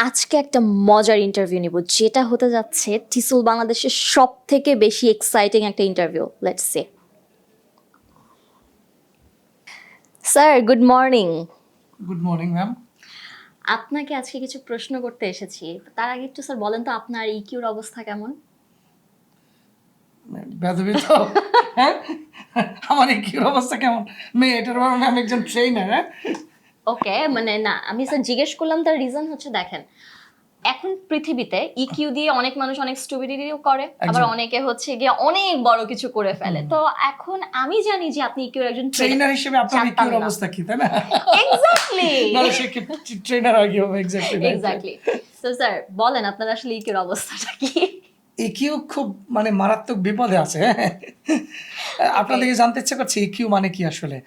আজকে একটা মজার ইন্টারভিউ নিব যেটা হতে যাচ্ছে টিসুল বাংলাদেশের সব থেকে বেশি এক্সাইটিং একটা interview let's say sir good morning good morning ma'am আপনাকে আজকে কিছু প্রশ্ন করতে এসেছি তার আগে একটু স্যার বলেন তো আপনার ইকিউর অবস্থা কেমন? বেদবি তো হ্যাঁ? আমার এই কি অবস্থা কেমন? মেয়ে এটার আমি একজন ট্রেনার হ্যাঁ? ওকে মানে না আমি স্যার জিজ্ঞেস করলাম তার রিজন হচ্ছে দেখেন এখন পৃথিবীতে ইকিউ দিয়ে অনেক মানুষ অনেক স্টুপিডিটিও করে আবার অনেকে হচ্ছে গিয়ে অনেক বড় কিছু করে ফেলে। তো এখন আমি জানি যে আপনি ইকিউর একজন ট্রেনার হিসেবে আপনার ইকিউর অবস্থা কি তাই না? এক্স্যাক্টলি না সে ট্রেনার আর কি হবে? এক্স্যাক্টলি এক্স্যাক্টলি তো স্যার বলেন আপনার আসলে ইকিউর অবস্থাটা কি? ইকিউ খুব মানে মারাত্মক বিপদে আছে হ্যাঁ? আপনাদেরকে জানতে ইচ্ছে করছে ইকিউ মানে কি আসলে?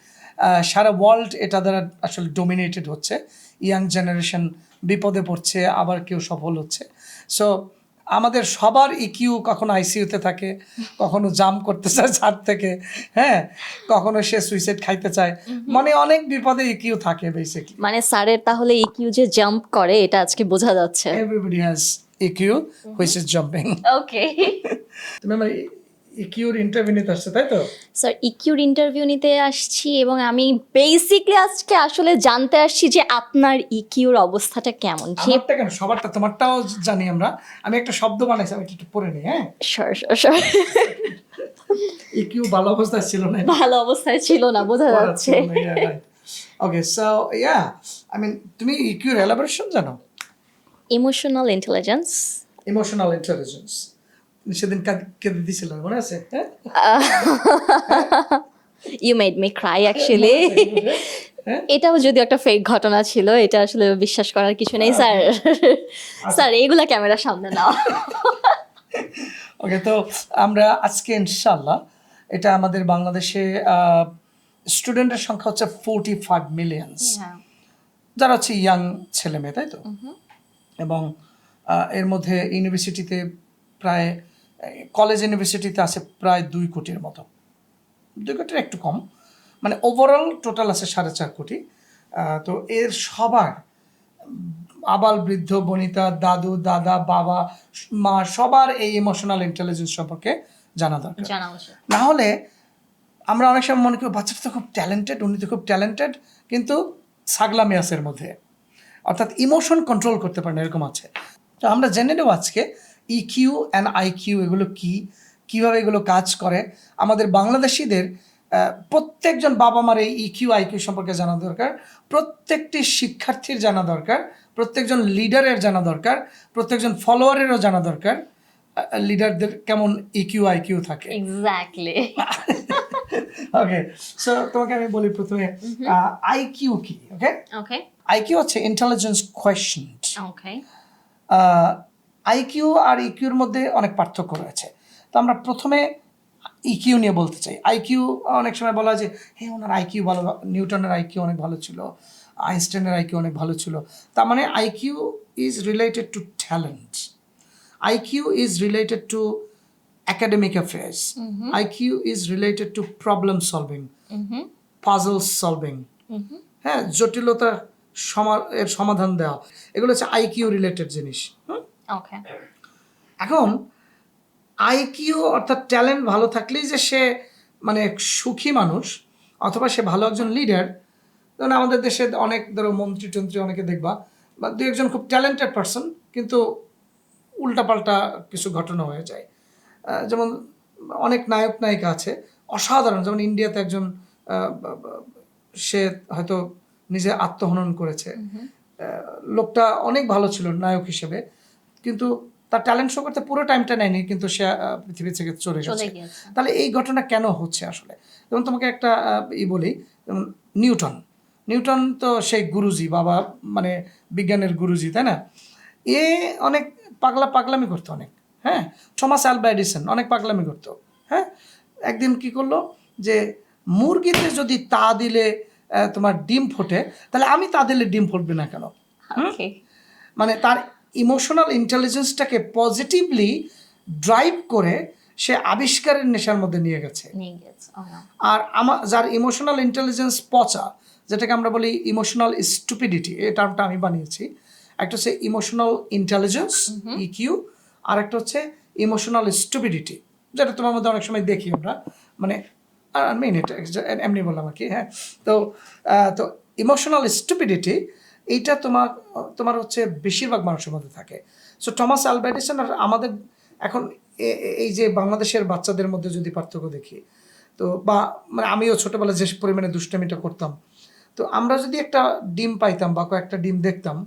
সারা ওয়ার্ল্ড এটা দ্বারা আসলে ডোমিনেটেড হচ্ছে। ইয়াং জেনারেশন বিপদে পড়ছে আবার কেউ সফল হচ্ছে। সো আমাদের সবার ইকিউ কখনো আইসিইউতে থাকে কখনো জাম করতে চায় ছাদ থেকে হ্যাঁ? কখনো সে সুইসাইড খাইতে চায়। মানে অনেক বিপদে ইকিউ থাকে বেসিকলি মানে স্যারের তাহলে ইকিউ যে জাম্প করে এটা আজকে বোঝা যাচ্ছে। Everybody has EQ which is jumping okay তুমি ইকিউর ইন্টারভিউ নিতে আসছে তাই তো? স্যার ইকিউর ইন্টারভিউ নিতে আসছি এবং আমি বেসিকলি আজকে আসলে জানতে আসছি যে আপনার ইকিউর অবস্থাটা কেমন? আমারটা কেন? সবারটা তোমারটাও জানি আমরা। আমি একটা শব্দ বানাইছি আমি একটু পড়ে নিই হ্যাঁ? Sure, sure. ইকিউ ভালো অবস্থায় ছিল না? ভালো অবস্থায় ছিল না বোঝা যাচ্ছে। Okay so yeah I mean তুমি ইকিউর এলাবোরেশন জানো? ইমোশনাল ইন্টেলিজেন্স ইমোশনাল ইন্টেলিজেন্স সেদিন কেঁদে দিছিল মনে আছে? You made me cry actually এটাও যদি একটা ফেক ঘটনা ছিল এটা আসলে বিশ্বাস করার কিছু নেই স্যার। স্যার এইগুলা ক্যামেরার সামনে নাও। ওকে তো আমরা আজকে ইনশাল্লাহ এটা আমাদের বাংলাদেশে স্টুডেন্টের সংখ্যা হচ্ছে ফোরটি ফাইভ মিলিয়ন্স যারা হচ্ছে ইয়াং ছেলে মেয়ে তাই তো? এবং এর মধ্যে ইউনিভার্সিটিতে প্রায় কলেজ ইউনিভার্সিটিতে আছে প্রায় দুই কোটির মতো। দুই কোটির একটু কম। মানে ওভারঅল টোটাল আছে সাড়ে চার কোটি। তো এর সবার আবাল বৃদ্ধ বনিতা দাদু দাদা বাবা মা সবার এই ইমোশনাল ইন্টেলিজেন্স সম্পর্কে জানা দরকার। না হলে আমরা অনেক সময় মনে করি বাচ্চাটা তো খুব ট্যালেন্টেড উনি তো খুব ট্যালেন্টেড কিন্তু সাগলামি আছে এর মধ্যে। অর্থাৎ ইমোশন কন্ট্রোল করতে পারেন এরকম আছে। তো আমরা জেনে নেব আজকে ইকিউ অ্যান্ড আইকিউ এগুলো কি? কীভাবে এগুলো কাজ করে? আমাদের বাংলাদেশিদের প্রত্যেকজন বাবা মার এই ইকিউ আইকিউ সম্পর্কে জানা দরকার। প্রত্যেকটি শিক্ষার্থীর জানা দরকার। প্রত্যেকজন লিডারের জানা দরকার। প্রত্যেকজন ফলোয়ারেরও জানা দরকার। লিডারদের কেমন E ইকিউ আইকিউ থাকে। এক্স্যাক্টলি ওকে সো তোমাকে আমি বলি প্রথমে আইকিউ কি? ওকে ওকে আইকিউ হচ্ছে ইন্টেলিজেন্স কোয়েশ্চেন ওকে আইকিউ আর ইকিউর মধ্যে অনেক পার্থক্য রয়েছে। তো আমরা প্রথমে ইকিউ নিয়ে বলতে চাই। আইকিউ অনেক সময় বলা হয় যে হ্যাঁ ওনার আইকিউ ভালো নিউটনের আইকিউ অনেক ভালো ছিল আইনস্টাইনের আইকিউ অনেক ভালো ছিল। তার মানে IQ is related to talent IQ is related to academic affairs. IQ is related to problem solving, puzzle solving. হ্যাঁ জটিলতা সমা- এর সমাধান দেওয়া। এগুলো হচ্ছে আইকিউ রিলেটেড জিনিস। হুম? ওকে এখন আইকিউ অর্থাৎ ট্যালেন্ট ভালো থাকলেই যে সে মানে সুখী মানুষ অথবা সে ভালো একজন লিডার যেমন আমাদের দেশে অনেক ধরো মন্ত্রী টন্ত্রী অনেকে দেখবা বা দু একজন খুব ট্যালেন্টেড পার্সন কিন্তু উল্টাপাল্টা কিছু ঘটনা হয়ে যায়। যেমন অনেক নায়ক নায়িকা আছে অসাধারণ যেমন ইন্ডিয়াতে একজন সে হয়তো নিজে আত্মহনন করেছে। লোকটা অনেক ভালো ছিল নায়ক হিসেবে। কিন্তু তার ট্যালেন্ট শো করতে পুরো টাইমটা নেয়নি কিন্তু সে পৃথিবী থেকে চলে গেছে। তাহলে এই ঘটনা কেন হচ্ছে আসলে? যেমন তোমাকে একটা ই বলি যেমন নিউটন। নিউটন তো সেই গুরুজি বাবা মানে বিজ্ঞানের গুরুজি তাই না? এ অনেক পাগলা পাগলামি করতো অনেক হ্যাঁ? থমাস আলবা এডিসন অনেক পাগলামি করতো হ্যাঁ? একদিন কি করল যে মুরগিতে যদি তা দিলে তোমার ডিম ফোটে তাহলে আমি তা দিলে ডিম ফুটবে না কেন? মানে তার ইমোশনাল ইন্টেলিজেন্সটাকে পজিটিভলি ড্রাইভ করে সে আবিষ্কারের নেশার মধ্যে নিয়ে গেছে। আর আমার যার ইমোশনাল ইন্টেলিজেন্স পচা যেটাকে আমরা বলি ইমোশনাল স্টুপিডিটি এই টার্মটা আমি বানিয়েছি। একটা হচ্ছে ইমোশনাল ইন্টেলিজেন্স ইকিউ আর একটা হচ্ছে ইমোশনাল স্টুপিডিটি যেটা তোমার মধ্যে অনেক সময় দেখি আমরা। মানে মেইন এটা এমনি বললাম আর কি হ্যাঁ। তো তো ইমোশনাল স্টুপিডিটি এইটা তোমার তোমার হচ্ছে বেশিরভাগ মানুষের মধ্যে থাকে। সো টমাস অ্যালবার্টিসন আর আমাদের এখন এই যে বাংলাদেশের বাচ্চাদের মধ্যে যদি পার্থক্য দেখি, তো বা মানে আমিও ছোটোবেলায় যে পরিমাণে দুষ্টামিটা করতাম, তো আমরা যদি একটা ডিম পাইতাম বা কয়েকটা ডিম দেখতাম,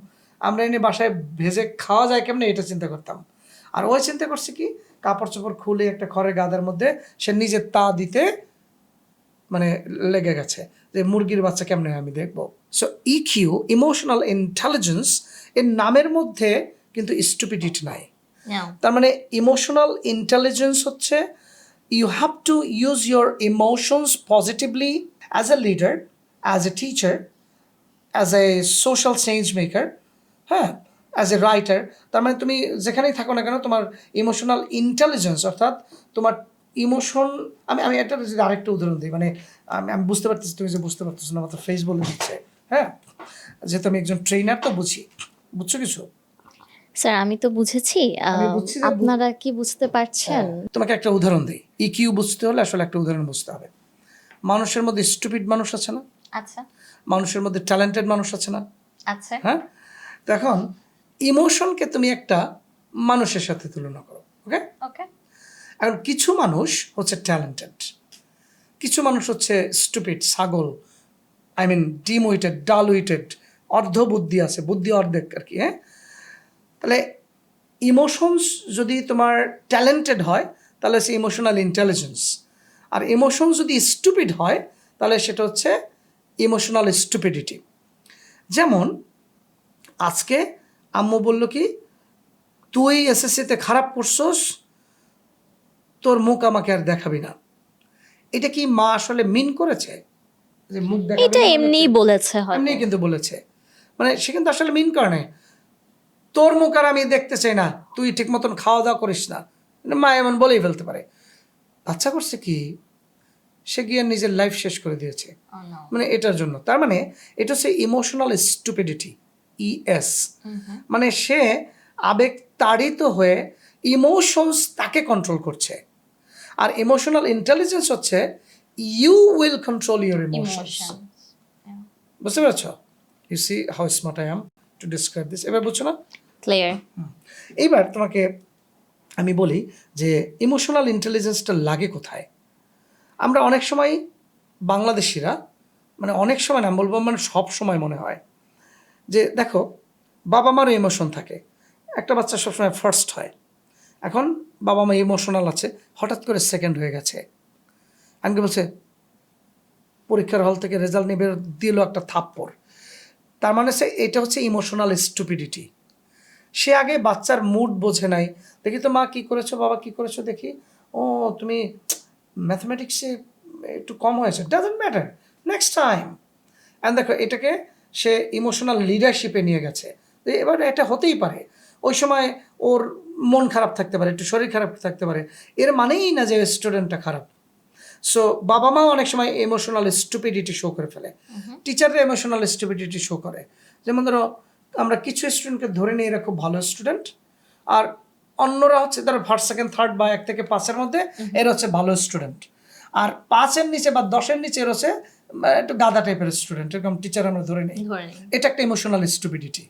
আমরা এনে বাসায় ভেজে খাওয়া যায় কেমনে এটা চিন্তা করতাম। আর ওই চিন্তা করছে কি, কাপড় চোপড় খুলে একটা খড়ের গাদার মধ্যে সে নিজের তা দিতে মানে লেগে গেছে, যে মুরগির বাচ্চা কেমনে আমি দেখব? সো ইকিউ ইমোশনাল ইন্টেলিজেন্স এর নামের মধ্যে কিন্তু স্টুপিডিটি নাই. তার মানে ইমোশনাল ইন্টেলিজেন্স হচ্ছে you have to use your emotions positively as a leader as a teacher as a social change maker হ্যাঁ অ্যাজ এ রাইটার তার মানে তুমি যেখানেই থাকো না কেন তোমার ইমোশনাল ইন্টেলিজেন্স অর্থাৎ তোমার ইমোশন আমি আমি একটা আরেকটা উদাহরণ দিই মানে আমি আমি বুঝতে পারতেছি তুমি যে বুঝতে পারতেছো না মাত্র ফেস বলে দিচ্ছে। হ্যাঁ? যেহেতু আমি একজন ট্রেনার তো বুঝি। বুঝছ কিছু? স্যার আমি তো বুঝেছি। আপনারা কি বুঝতে পারছেন? তোমাকে একটা উদাহরণ দিই। ইকিউ বুঝতে হলে আসলে একটা উদাহরণ বুঝতে হবে। মানুষের মধ্যে স্টুপিড মানুষ আছে না? আচ্ছা। মানুষের মধ্যে ট্যালেন্টেড মানুষ আছে না? আচ্ছা। হ্যাঁ? তো এখন ইমোশনকে তুমি একটা মানুষের সাথে তুলনা করো ওকে ওকে এখন কিছু মানুষ হচ্ছে ট্যালেন্টেড কিছু মানুষ হচ্ছে স্টুপিড ছাগল আই মিন ডিম উইটেড ডাল উইটেড অর্ধ বুদ্ধি আছে, বুদ্ধি অর্ধেক আর কি হ্যাঁ? তাহলে ইমোশনস যদি তোমার ট্যালেন্টেড হয়, তাহলে সে ইমোশনাল ইন্টেলিজেন্স আর ইমোশন যদি স্টুপিড হয়, তাহলে সেটা হচ্ছে ইমোশনাল স্টুপিডিটি যেমন, আজকে আম্মু বলল কি, তুই এসএসসিতে খারাপ করছস, তোর মুখ আমাকে আর দেখাবি না। এটা কি মা আসলে মিন করেছে? যে মুখ দেখাবি এটা এমনিই বলেছে? হয়তো। এমনি কিন্তু বলেছে। মানে সে কিন্তু আসলে মিন করে নাই। তোর মুখ আর আমি দেখতে চাই না তুই ঠিক মতন খাওয়া দাওয়া করিস না। মানে মা এমন বলেই ফেলতে পারে। বাচ্চা করছে কি? সে গিয়ে নিজের লাইফ শেষ করে দিয়েছে। Oh, মানে এটার জন্য। তার মানে এটা হচ্ছে ইমোশনাল স্টুপিডিটি ইএস মানে সে আবেগ তাড়িত হয়ে ইমোশনস তাকে কন্ট্রোল করছে। আর ইমোশনাল ইন্টেলিজেন্স হচ্ছে you will control your emotions বুঝতে পেরেছ? You see how smart I am to describe this এবার বুঝছ না? Clear. এইবার তোমাকে আমি বলি যে ইমোশনাল ইন্টেলিজেন্সটা লাগে কোথায়? আমরা অনেক সময় বাংলাদেশিরা মানে অনেক সময় না বলব মানে সব সময় মনে হয় যে দেখো বাবা মারও ইমোশন থাকে। একটা বাচ্চা সবসময় ফার্স্ট হয়। এখন বাবা মা ইমোশনাল আছে হঠাৎ করে সেকেন্ড হয়ে গেছে। আমাকে বলছে, পরীক্ষার হল থেকে রেজাল্ট নিয়ে বের দিল একটা থাপ্পড়। তার মানে সে, এটা হচ্ছে ইমোশনাল স্টুপিডিটি সে আগে বাচ্চার মুড বোঝে নাই। দেখি তো মা কি করেছ, বাবা কি করেছ, দেখি। ও, তুমি ম্যাথমেটিক্সে একটু কম হয়েছে। Doesn't matter next time and দেখো, এটাকে সে ইমোশনাল লিডারশিপে নিয়ে গেছে। এবার এটা হতেই পারে। ওই সময় ওর মন খারাপ থাকতে পারে, একটু শরীর খারাপ থাকতে পারে। এর মানেই না যে স্টুডেন্টটা খারাপ। সো বাবা মাও অনেক সময় ইমোশনাল স্টুপিডিটি শো করে ফেলে। টিচাররা ইমোশনাল স্টুপিডিটি শো করে। যেমন ধরো আমরা কিছু স্টুডেন্টকে ধরে নিই এরা খুব ভালো স্টুডেন্ট আর অন্যরা হচ্ছে ধরো ফার্স্ট সেকেন্ড থার্ড বা এক থেকে পাঁচের মধ্যে এরা হচ্ছে ভালো স্টুডেন্ট আর পাঁচের নিচে বা দশের নিচে এর হচ্ছে একটু গাদা টাইপের স্টুডেন্ট এরকম টিচার আমরা ধরে নিই। এটা একটা ইমোশনাল স্টুপিডিটি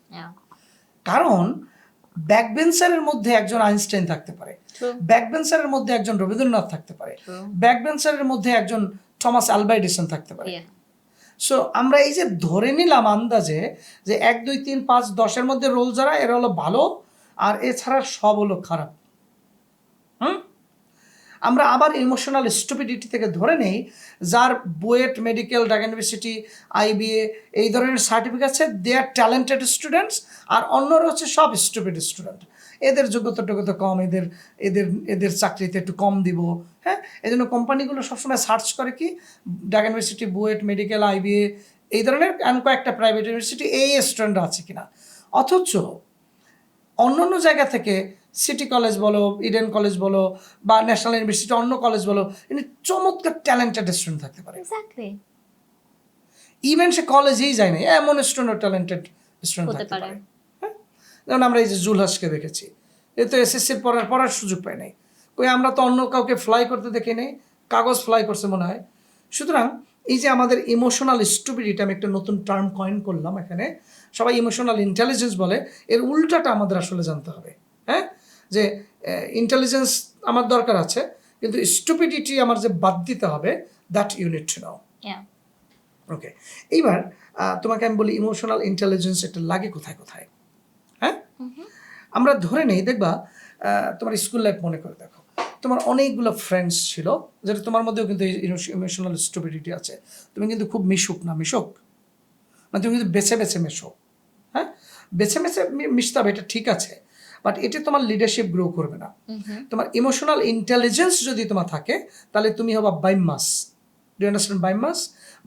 কারণ ব্যাকবেঞ্চারের মধ্যে একজন আইনস্টাইন থাকতে পারে. ব্যাকবেঞ্চারের মধ্যে একজন রবীন্দ্রনাথ থাকতে পারে. ব্যাকবেঞ্চারের মধ্যে একজন থমাস আলবা এডিসন থাকতে পারে। সো আমরা এই যে ধরে নিলাম আন্দাজে যে এক দুই তিন পাঁচ দশের মধ্যে রোল যারা এরা হলো ভালো আর এছাড়া সব হলো খারাপ। হুম? আমরা আবার ইমোশনাল স্টুপিডিটি থেকে ধরে নেই, যার BUET medical Dhaka university IBA এই ধরনের সার্টিফিকেট আছে দে আর ট্যালেন্টেড স্টুডেন্টস আর অন্যরা হচ্ছে সব স্টুপিড স্টুডেন্ট এদের যোগ্যতা টোগ্যতা কম, এদের এদের এদের চাকরিতে একটু কম দিব হ্যাঁ? এই জন্য কোম্পানিগুলো সবসময় সার্চ করে কি Dhaka university BUET medical IBA এই ধরনের and কয়েকটা প্রাইভেট ইউনিভার্সিটি এই স্টুডেন্ট আছে কিনা? অথচ অন্য অন্য জায়গা থেকে সিটি কলেজ বলো ইডেন কলেজ বলো বা ন্যাশনাল ইউনিভার্সিটি অন্য কলেজ বলো এখানে চমৎকার ট্যালেন্টেড স্টুডেন্ট থাকতে পারে Exactly. ইভেন সে কলেজেই যায় না এমন স্টুডেন্ট ট্যালেন্টেড স্টুডেন্ট থাকতে পারে। হ্যাঁ? যেমন আমরা এই যে জুলহাসকে দেখেছি এ তো এসএসসির পড়ার পড়ার সুযোগ পায় নাই কই আমরা তো অন্য কাউকে ফ্লাই করতে দেখি নেই কাগজ ফ্লাই করছে মনে হয় সুতরাং এই যে আমাদের ইমোশনাল স্টুপিডিটি আমি একটা নতুন টার্ম কয়েন করলাম এখানে সবাই ইমোশনাল ইন্টেলিজেন্স বলে এর উল্টাটা আমাদের আসলে জানতে হবে যে ইন্টেলিজেন্স আমার দরকার আছে কিন্তু স্টুপিডিটি আমার যে বাদ দিতে হবে that unit to now. Okay এইবার তোমাকে আমি বলি ইমোশনাল ইন্টেলিজেন্স এটা লাগে কোথায় কোথায়? হ্যাঁ? আমরা ধরে নেই দেখবা তোমার স্কুল লাইফ মনে করে দেখো। তোমার অনেকগুলো ফ্রেন্ডস ছিল যেটা তোমার মধ্যেও কিন্তু ইমোশনাল স্টুপিডিটি আছে। তুমি কিন্তু খুব মিশুক না মিশুক? মানে তুমি কিন্তু বেছে বেছে মেশো। হ্যাঁ? বেছে বেছে মিশতে হবে এটা ঠিক আছে। বাট এটি তোমার লিডারশিপ গ্রো করবে না। তোমার ইমোশনাল ইন্টেলিজেন্স যদি তোমার থাকে তাহলে তুমি হবা বাইম মাস ডু আন্ডারস্ট্যান্ড বাইম মাস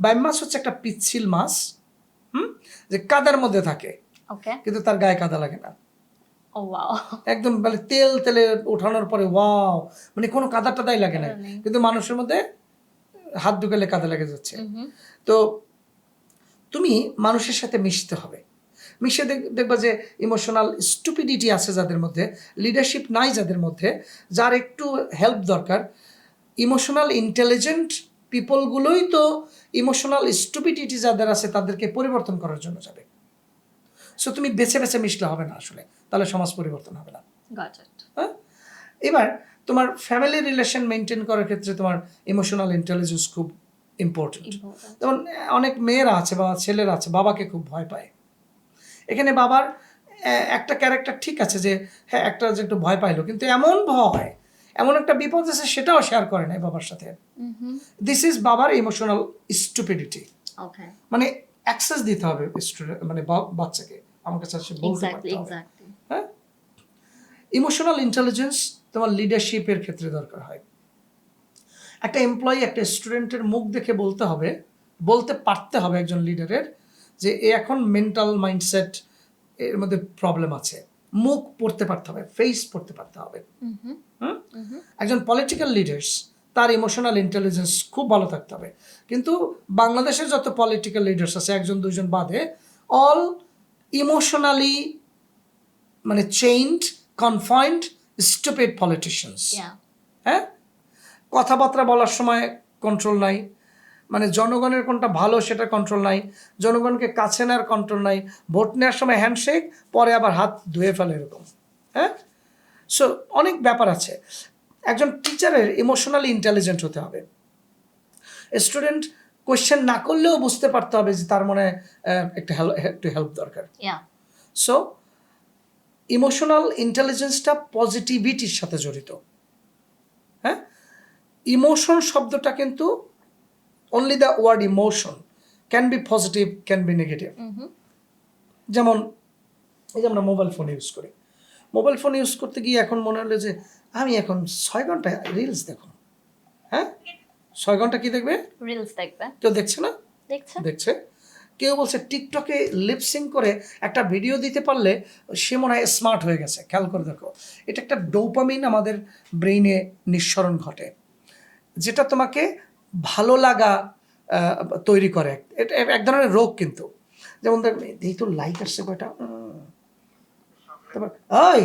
বাইম হচ্ছে একটা পিচ্ছিল মাছ হুম? যে কাদার মধ্যে থাকে। ওকে কিন্তু তার গায়ে কাদা লাগে না। ও একদম মানে তেল তেলে ওঠানোর পরে ওয়াও মানে কোনো কাদা টাদাই লাগে না। কিন্তু মানুষের মধ্যে হাত ঢুকালে কাদা লেগে যাচ্ছে। তো তুমি মানুষের সাথে মিশতে হবে। মিশে দেখ- দেখবা যে ইমোশনাল স্টুপিডিটি আছে যাদের মধ্যে লিডারশিপ নাই যাদের মধ্যে যার একটু হেল্প দরকার। ইমোশনাল ইন্টেলিজেন্ট পিপলগুলোই তো ইমোশনাল স্টুপিডিটি যাদের আছে তাদেরকে পরিবর্তন করার জন্য যাবে। সো তুমি বেছে বেছে মিশলে হবে না আসলে তাহলে সমাজ পরিবর্তন হবে না। হ্যাঁ? এবার তোমার ফ্যামিলি রিলেশন মেনটেন করার ক্ষেত্রে তোমার ইমোশনাল ইন্টেলিজেন্স খুব ইম্পর্টেন্ট ইম্পর্টেন্ট যেমন অনেক মেয়েরা আছে বা ছেলেরা আছে বাবাকে খুব ভয় পায়। এখানে বাবার একটা ক্যারেক্টার ঠিক আছে যে হ্যাঁ একটা যে একটু ভয় পাইলো কিন্তু এমন ভয় এমন একটা বিপদ আছে সেটাও শেয়ার করে নাই বাবার সাথে। দিস ইজ বাবার ইমোশনাল স্টুপিডিটি মানে অ্যাক্সেস দিতে হবে মানে বাচ্চাকে। আমার কাছে সে বলতে হ্যাঁ? ইমোশনাল ইন্টেলিজেন্স তোমার লিডারশিপের ক্ষেত্রে দরকার হয়। একটা এমপ্লয়ি একটা স্টুডেন্টের মুখ দেখে বলতে হবে বলতে পারতে হবে একজন লিডারের যে এখন মেন্টাল মাইন্ডসেট এর মধ্যে প্রবলেম আছে। মুখ পড়তে পারতে হবে ফেস পড়তে পারতে হবে। একজন পলিটিক্যাল লিডার্স তার ইমোশনাল ইন্টেলিজেন্স খুব ভালো থাকতে হবে। কিন্তু বাংলাদেশের যত পলিটিক্যাল লিডার্স আছে একজন দুজন বাদে অল ইমোশনালি মানে চেইনড কনফাইন্ড স্টুপেড পলিটিশিয়ানস হ্যাঁ? কথাবার্তা বলার সময় কন্ট্রোল নাই। মানে জনগণের কোনটা ভালো সেটা কন্ট্রোল নাই জনগণকে কাছে নেওয়ার কন্ট্রোল নাই ভোট নেওয়ার সময় হ্যান্ডশেক পরে আবার হাত ধুয়ে ফেলে এরকম হ্যাঁ? সো অনেক ব্যাপার আছে। একজন টিচারের ইমোশনালি ইন্টেলিজেন্ট হতে হবে। স্টুডেন্ট কোয়েশ্চেন না করলেও বুঝতে পারতে হবে যে তার মনে একটা হেল্প একটু হেল্প দরকার। সো ইমোশনাল ইন্টেলিজেন্সটা পজিটিভিটির সাথে জড়িত হ্যাঁ? ইমোশন শব্দটা কিন্তু only the word emotion can be positive can be negative যেমন এই যে আমরা মোবাইল ফোন ইউজ করি। মোবাইল ফোন ইউজ করতে গিয়ে এখন মনে হলো যে আমি এখন ছয় ঘণ্টা রিলস দেখো। হ্যাঁ? ছয় ঘণ্টা কি দেখবে? রিলস দেখবে। কেউ দেখছে না? দেখছেন দেখছে। কেউ বলছে টিকটকে লিপসিং করে একটা ভিডিও দিতে পারলে সে মনে হয় স্মার্ট হয়ে গেছে। খেয়াল করে দেখো। এটা একটা ডোপামিন আমাদের ব্রেইনে নিঃসরণ ঘটে। যেটা তোমাকে ভালো লাগা তৈরি করে। এক ধরনের রোগ কিন্তু। যেমন এই তো লাইক আসছে কয়টা? ওই,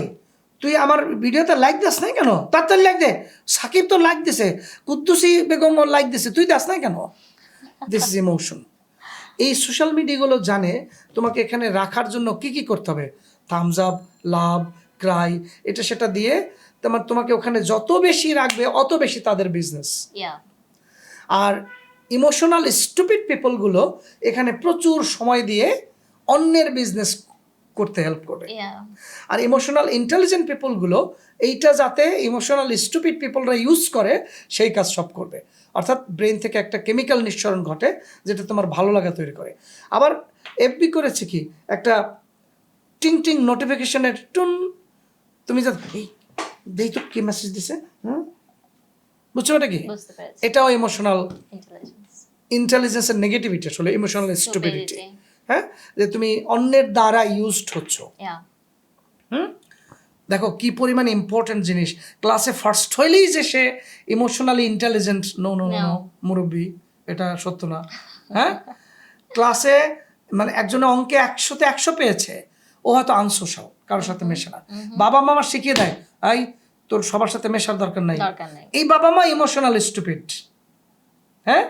তুই আমার ভিডিওতে লাইক দিস নাই কেন? তাড়াতাড়ি লাইক দে। সাকিব তো লাইক দিছে, কুদ্দুসি বেগম লাইক দিছে, তুই দাস নাই কেন? দিস ইজ ইমোশন এই সোশ্যাল মিডিয়াগুলো জানে তোমাকে এখানে রাখার জন্য কি কি করতে হবে? থামস আপ লাভ ক্রাই এটা সেটা দিয়ে তোমার, তোমাকে ওখানে যত বেশি রাখবে, অত বেশি তাদের বিজনেস আর ইমোশনাল স্টুপিড পিপলগুলো এখানে প্রচুর সময় দিয়ে অন্যের বিজনেস করতে হেল্প করবে ইয়া আর ইমোশনাল ইন্টেলিজেন্ট পিপলগুলো এইটা যাতে ইমোশনাল স্টুপিড পিপলরা ইউজ করে সেই কাজ সব করবে। অর্থাৎ ব্রেন থেকে একটা কেমিক্যাল নিঃসরণ ঘটে যেটা তোমার ভালো লাগা তৈরি করে। আবার এফবি করেছে কি? একটা টিং টিং নোটিফিকেশনের টুন। তুমি যা এই দেই তো কি মেসেজ দিছে? হুম? বুঝছ এটা কি? এটাও ইমোশনাল ইন্টেলিজেন্সের নেগেটিভিটি আসলে ইমোশনাল স্টুপিডিটি হ্যাঁ? যে তুমি অন্যের দ্বারা ইউজড হচ্ছ। হুম? দেখো কি পরিমাণ ইম্পর্টেন্ট জিনিস। ক্লাসে ফার্স্ট হইলেই যে সে emotionally intelligent no no no. মুরব্বী এটা সত্য না। হ্যাঁ? ক্লাসে মানে একজনে অঙ্কে একশোতে একশো পেয়েছে। ও হয়তো আনসোশাল কারোর সাথে মেশে না। বাবা মা আমার শিখিয়ে দেয় আই তোর সবার সাথে মেশার দরকার নাই। এই বাবা মা ইমোশনাল স্টুপিড হ্যাঁ?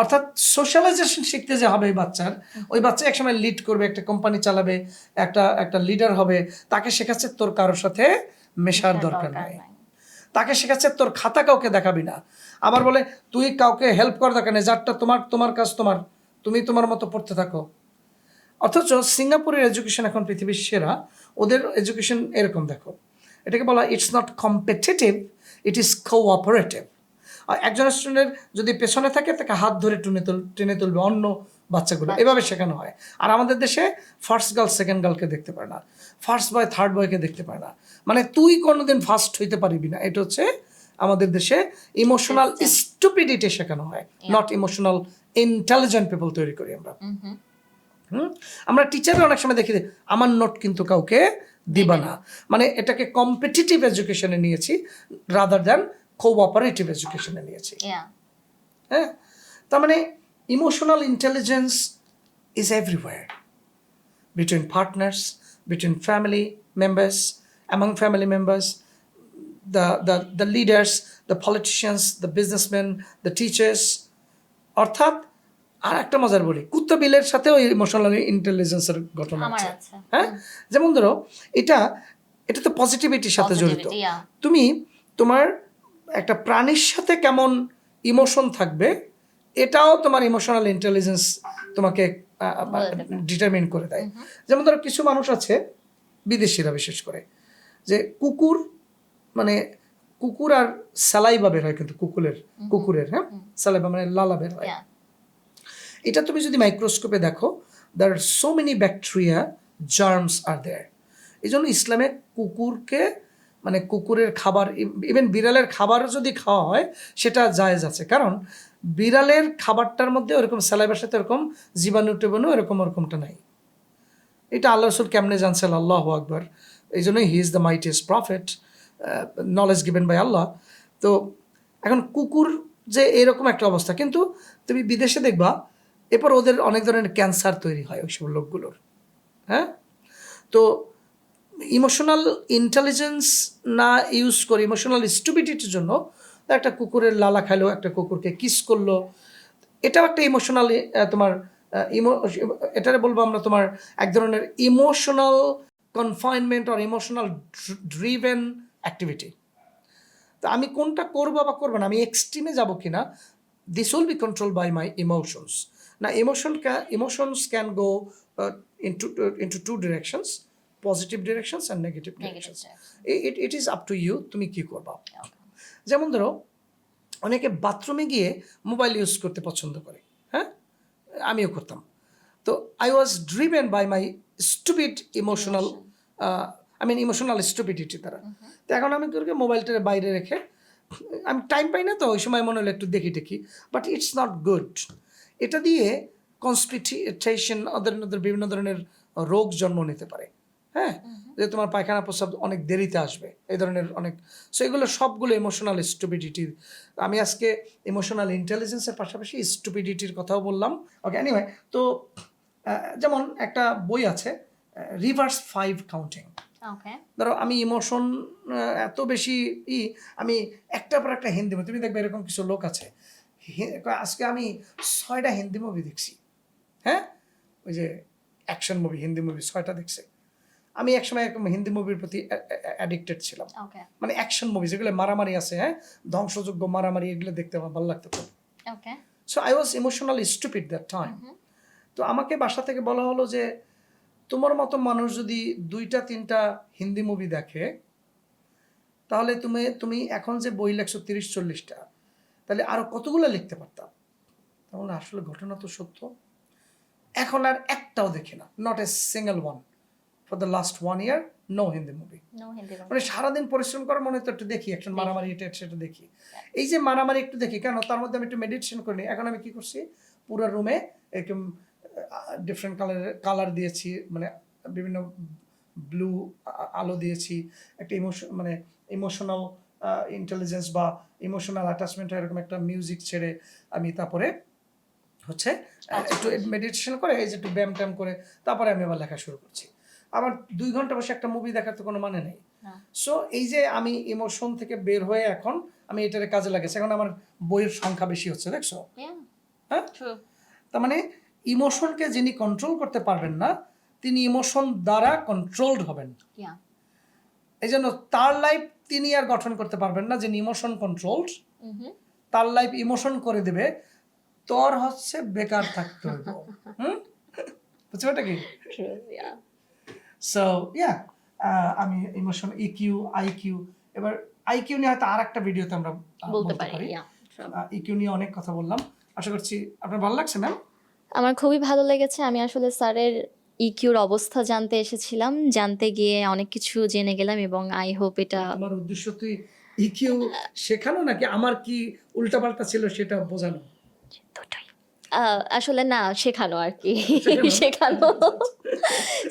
অর্থাৎ সোশ্যালাইজেশন শিখতে যে হবে এই বাচ্চার ওই বাচ্চা একসময় লিড করবে একটা কোম্পানি চালাবে একটা একটা লিডার হবে তাকে শেখাচ্ছে তোর কারোর সাথে মেশার দরকার নাই। তাকে শেখাচ্ছে তোর খাতা কাউকে দেখাবি না। আবার বলে তুই কাউকে হেল্প কর দরকার নেই যারটা তোমার তোমার কাজ তোমার তুমি তোমার মতো পড়তে থাকো। অথচ সিঙ্গাপুরের এডুকেশন এখন পৃথিবীর সেরা ওদের এডুকেশন এরকম দেখো। এটাকে বলা it's not competitive it is cooperative আর একজন স্টুডেন্টের যদি পেছনে থাকে তাকে হাত ধরে টেনে তুল টেনে তুলবে অন্য বাচ্চাগুলো। এভাবে শেখানো হয়। আর আমাদের দেশে ফার্স্ট গার্ল সেকেন্ড গার্লকে দেখতে পারে না। ফার্স্ট বয় থার্ড বয়কে দেখতে পারে না। মানে তুই কোনোদিন ফার্স্ট হইতে পারবি না। এটা হচ্ছে আমাদের দেশে ইমোশনাল স্টুপিডিটি শেখানো হয়। নট ইমোশনাল ইন্টেলিজেন্ট পিপল তৈরি করি আমরা। হুম? আমরা টিচাররা অনেক সময় দেখি আমার নোট কিন্তু কাউকে দিবা না। মানে এটাকে কম্পিটিটিভ এডুকেশনে নিয়েছি রাদার দ্যান কোঅপারেটিভ এডুকেশনে নিয়েছি। হ্যাঁ? তার মানে emotional intelligence is everywhere between partners between family members among family members the, the, the leaders, the politicians, the businessmen, the teachers. অর্থাৎ আর একটা মজার বলি। কুত্তা বিলের সাথেও ইমোশনাল ইন্টেলিজেন্সের ঘটনা আছে। হ্যাঁ? যেমন ধরো এটা এটা তো পজিটিভিটির সাথে জড়িত। তুমি তোমার একটা প্রাণীর সাথে কেমন ইমোশন থাকবে এটাও তোমার ইমোশনাল ইন্টেলিজেন্স তোমাকে ডিটারমিন করে দেয়। যেমন ধরো কিছু মানুষ আছে বিদেশিরা বিশেষ করে যে কুকুর মানে কুকুর আর সালাইবা বের হয় কিন্তু কুকুরের কুকুরের হ্যাঁ? সালাইবা মানে লালা বের হয়. এটা তুমি যদি মাইক্রোস্কোপে দেখো there are so many bacteria germs are there এই জন্য ইসলামে কুকুরকে মানে কুকুরের খাবার ইভেন বিড়ালের খাবার যদি খাওয়া হয়, সেটা জায়েজ আছে। কারণ বিড়ালের খাবারটার মধ্যে ওরকম স্যালাইবার সাথে ওরকম জীবাণু টেবাণু এরকম ওরকমটা নাই। এটা আল্লাহ রসুল কেমনে জানছেন? আল্লাহ আকবর। এই জন্যই he is the mightiest prophet knowledge given by Allah তো এখন কুকুর যে এরকম একটা অবস্থা, কিন্তু তুমি বিদেশে দেখবা এরপর ওদের অনেক ধরনের ক্যান্সার তৈরি হয় ওইসব লোকগুলোর হ্যাঁ? তো ইমোশনাল ইন্টেলিজেন্স না ইউজ করে ইমোশনাল স্টুবিডিটির জন্য একটা কুকুরের লালা খাইলো, একটা কুকুরকে কিস করল। এটাও একটা ইমোশনাল তোমার ইমো এটারে বলব আমরা তোমার এক ধরনের ইমোশনাল কনফাইনমেন্ট আর ইমোশনাল ড্রিভেন অ্যাক্টিভিটি তো আমি কোনটা করব বা করব না, আমি এক্সট্রিমে যাব কিনা this will be control by my emotions না emotion emotions can go into into two directions positive directions and negative Negative directions direction. It it is up to you তুমি কী করবা. যেমন ধরো অনেকে বাথরুমে গিয়ে মোবাইল ইউজ করতে পছন্দ করে হ্যাঁ? আমিও করতাম। তো I was driven by my stupid emotional I mean emotional stupidity দ্বারা। তো এখন আমি করি কি, মোবাইলটা বাইরে রেখে আমি টাইম পাই না তো ওই সময় মনে হলো একটু দেখি দেখি বাট ইটস নট গুড এটা দিয়ে কনস্পিটেশন ওদের ওদের বিভিন্ন ধরনের রোগ জন্ম নিতে পারে। হ্যাঁ? যে তোমার পায়খানা প্রস্রাব অনেক দেরিতে আসবে এই ধরনের অনেক। সো এগুলো সবগুলো ইমোশনাল স্টুপিডিটি আমি আজকে ইমোশনাল ইন্টেলিজেন্সের পাশাপাশি স্টুপিডিটির কথাও বললাম। ওকে এনিওয়ে তো যেমন একটা বই আছে রিভার্স ফাইভ কাউন্টিং. ধরো আমি ইমোশন এত বেশি ই আমি একটার পর একটা হিন্দি তুমি দেখবে এরকম কিছু লোক আছে। আজকে আমি ছয়টা হিন্দি মুভি দেখছি। হ্যাঁ? ওই যে অ্যাকশন মুভি হিন্দি মুভি ছয়টা দেখছে। আমি একসময় এরকম হিন্দি মুভির প্রতি অ্যাডিক্টেড ছিলাম। মানে অ্যাকশন মুভি যেগুলো মারামারি আছে হ্যাঁ? ধ্বংসযোগ্য মারামারি এগুলো দেখতে আমার ভালো লাগতো খুব। So I was emotionally stupid that time তো আমাকে বাসা থেকে বলা হলো যে তোমার মতো মানুষ যদি দুইটা তিনটা হিন্দি মুভি দেখে তাহলে তুমি তুমি এখন যে বই লেখছো তিরিশ চল্লিশটা তাহলে আরও কতগুলো লিখতে পারতাম? তাহলে আসলে ঘটনা তো সত্য। এখন আর একটাও দেখি না not a single one for the last one year no Hindi movie. মানে সারাদিন পরিশ্রম করার মনে তো একটু দেখি একজন মারামারি এটা সেটা দেখি। এই যে মারামারি একটু দেখি কেন তার মধ্যে আমি একটু মেডিটেশন করি এখন আমি কি করছি পুরো রুমে এরকম ডিফারেন্ট কালারের কালার দিয়েছি মানে বিভিন্ন ব্লু আলো দিয়েছি একটা ইমোশন মানে ইমোশনাল ইন্টেলিজেন্স বা ইমোশনাল অ্যাটাচমেন্ট এরকম একটা মিউজিক ছেড়ে আমি তারপরে হচ্ছে একটু মেডিটেশন করে এই যে একটু ব্যায়াম ট্যাম করে তারপরে আমি আবার লেখা শুরু করছি। আমার দুই ঘণ্টা বসে একটা মুভি দেখার তো কোনো মানে নেই। সো এই যে আমি ইমোশন থেকে বের হয়ে এখন আমি এটারে কাজে লাগাচ্ছি এখন আমার বইয়ের সংখ্যা বেশি হচ্ছে দেখছ? হ্যাঁ. তার মানে ইমোশনকে যিনি কন্ট্রোল করতে পারবেন না তিনি ইমোশন দ্বারা কন্ট্রোলড হবেন। এই জন্য তার লাইফ তিনি আর গঠন করতে পারবেন না যিনি ইমোশন কন্ট্রোলড. তার লাইফ ইমোশন করে দেবে তোর হচ্ছে বেকার থাকতে হইব। হুম? বুঝছ এটা কি সো ইয়া আমি ইমোশন ইকিউ আইকিউ এবার আইকিউ নিয়ে হয়তো আর একটা ভিডিওতে আমরা বলতে পারি ইকিউ নিয়ে অনেক কথা বললাম। আশা করছি আপনার ভালো লাগছে ম্যাম আমার খুবই ভালো লেগেছে। আমি আসলে স্যারের ইকিউর অবস্থা জানতে এসেছিলাম। জানতে গিয়ে অনেক কিছু জেনে গেলাম এবং আই হোপ এটা আমার উদ্দেশ্য তুই ইকিউ শেখানো নাকি আমার কি উল্টাপাল্টা ছিল সেটা বোঝানো? দুটোই। আসলে না শেখানো আর কি। শেখানো?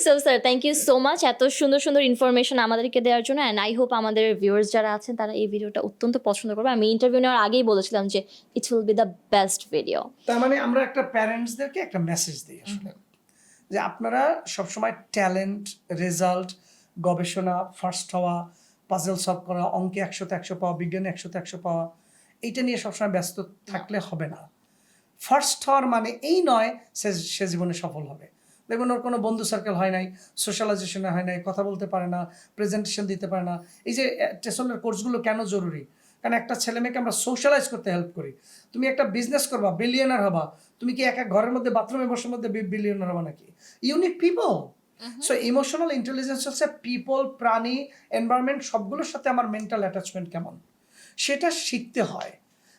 So sir thank you so much এত সুন্দর সুন্দর ইনফরমেশন আমাদেরকে দেওয়ার জন্য অ্যান্ড আই হোপ আমাদের ভিউয়ার্স যারা আছেন তারা এই ভিডিওটা অত্যন্ত পছন্দ করবে। আমি ইন্টারভিউ নেওয়ার আগেই বলেছিলাম যে it's will be the best video তার মানে আমরা একটা প্যারেন্টসদেরকে একটা মেসেজ দিই আসলে। যে আপনারা সবসময় ট্যালেন্ট রেজাল্ট গবেষণা ফার্স্ট হওয়া পাজেল সলভ করা, অঙ্কে একশোতে একশো পাওয়া, বিজ্ঞানে একশোতে একশো পাওয়া, এইটা নিয়ে সবসময় ব্যস্ত থাকলে হবে না। ফার্স্ট হওয়ার মানে এই নয় সে সে জীবনে সফল হবে। দেখবেন ওর কোনো বন্ধু সার্কেল হয় নাই সোশ্যালাইজেশনে হয় নাই, কথা বলতে পারে না প্রেজেন্টেশন দিতে পারে না। এই যে টেশনের কোর্সগুলো কেন জরুরি? কারণ একটা ছেলে মেয়েকে আমরা সোশ্যালাইজ করতে হেল্প করি। তুমি একটা বিজনেস করবা বিলিয়নার হবা। তুমি কি এক এক ঘরের মধ্যে বাথরুমে বসার মধ্যে বিলিয়নার হবা নাকি? Unique people so emotional intelligence হচ্ছে পিপল প্রাণী এনভায়রনমেন্ট সবগুলোর সাথে আমার মেন্টাল অ্যাটাচমেন্ট কেমন? সেটা শিখতে হয়।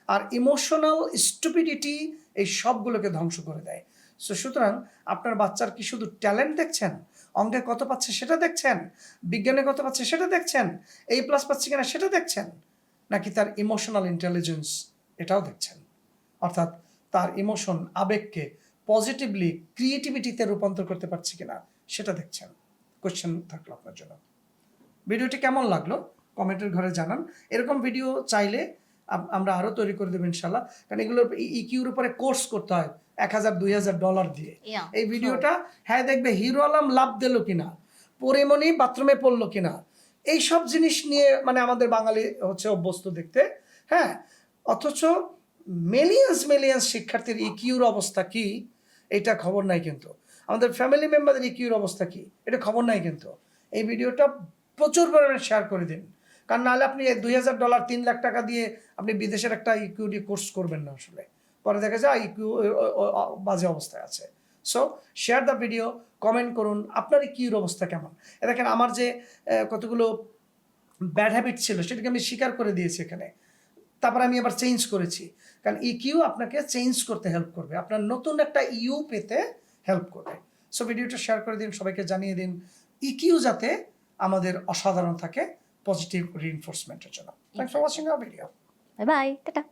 আর ইমোশনাল স্টুপিডিটি এই সবগুলোকে ধ্বংস করে দেয়। সো সুতরাং আপনার বাচ্চার কি শুধু ট্যালেন্ট দেখছেন? অঙ্কে কত পাচ্ছে সেটা দেখছেন? বিজ্ঞানে কত পাচ্ছে সেটা দেখছেন? এই প্লাস পাচ্ছে কিনা সেটা দেখছেন? নাকি তার ইমোশনাল ইন্টেলিজেন্স এটাও দেখছেন? অর্থাৎ তার ইমোশন আবেগকে পজিটিভলি ক্রিয়েটিভিটিতে রূপান্তর করতে পারছে কিনা সেটা দেখছেন। কোয়েশ্চেন থাকল আপনার জন্য। ভিডিওটি কেমন লাগল? কমেন্টের ঘরে জানান। এরকম ভিডিও চাইলে আমরা আরও তৈরি করে দেবো ইনশাল্লাহ কারণ এগুলোর ইকিউর উপরে কোর্স করতে হয় এক হাজার দুই হাজার ডলার দিয়ে। এই ভিডিওটা হ্যাঁ দেখবে হিরো আলম লাভ দিল কিনা? পরিমণি বাথরুমে পড়ল কিনা? এই সব জিনিস নিয়ে মানে আমাদের বাঙালি হচ্ছে অভ্যস্ত দেখতে হ্যাঁ? অথচ মিলিয়ন্স মিলিয়ন্স শিক্ষার্থীর ইকিউর অবস্থা কি? এটা খবর নাই কিন্তু। আমাদের ফ্যামিলি মেম্বারদের ইকিউর অবস্থা কি? এটা খবর নাই কিন্তু। এই ভিডিওটা প্রচুর পরিমাণে শেয়ার করে দিন। কারণ নাহলে আপনি দুই হাজার ডলার তিন লাখ টাকা দিয়ে আপনি বিদেশের একটা ইকিউডি কোর্স করবেন না আসলে। পরে দেখা যায় ইকিউ বাজে অবস্থায় আছে। So share the video comment করুন, আপনার ইকিউর অবস্থা কেমন? দেখেন, আমার যে কতগুলো ব্যাড হ্যাবিট ছিল, সেটাকে আমি স্বীকার করে দিয়েছি এখানে। তারপর আমি আবার চেঞ্জ করেছি। কারণ ইকিউ আপনাকে চেঞ্জ করতে হেল্প করবে। আপনার নতুন একটা ইউ পেতে হেল্প করবে। সো ভিডিওটা শেয়ার করে দিন, সবাইকে জানিয়ে দিন। ইকিউ যাতে আমাদের অসাধারণ থাকে পজিটিভ রিইনফোর্সমেন্টের জন্য। Thank for watching our video bye bye tata.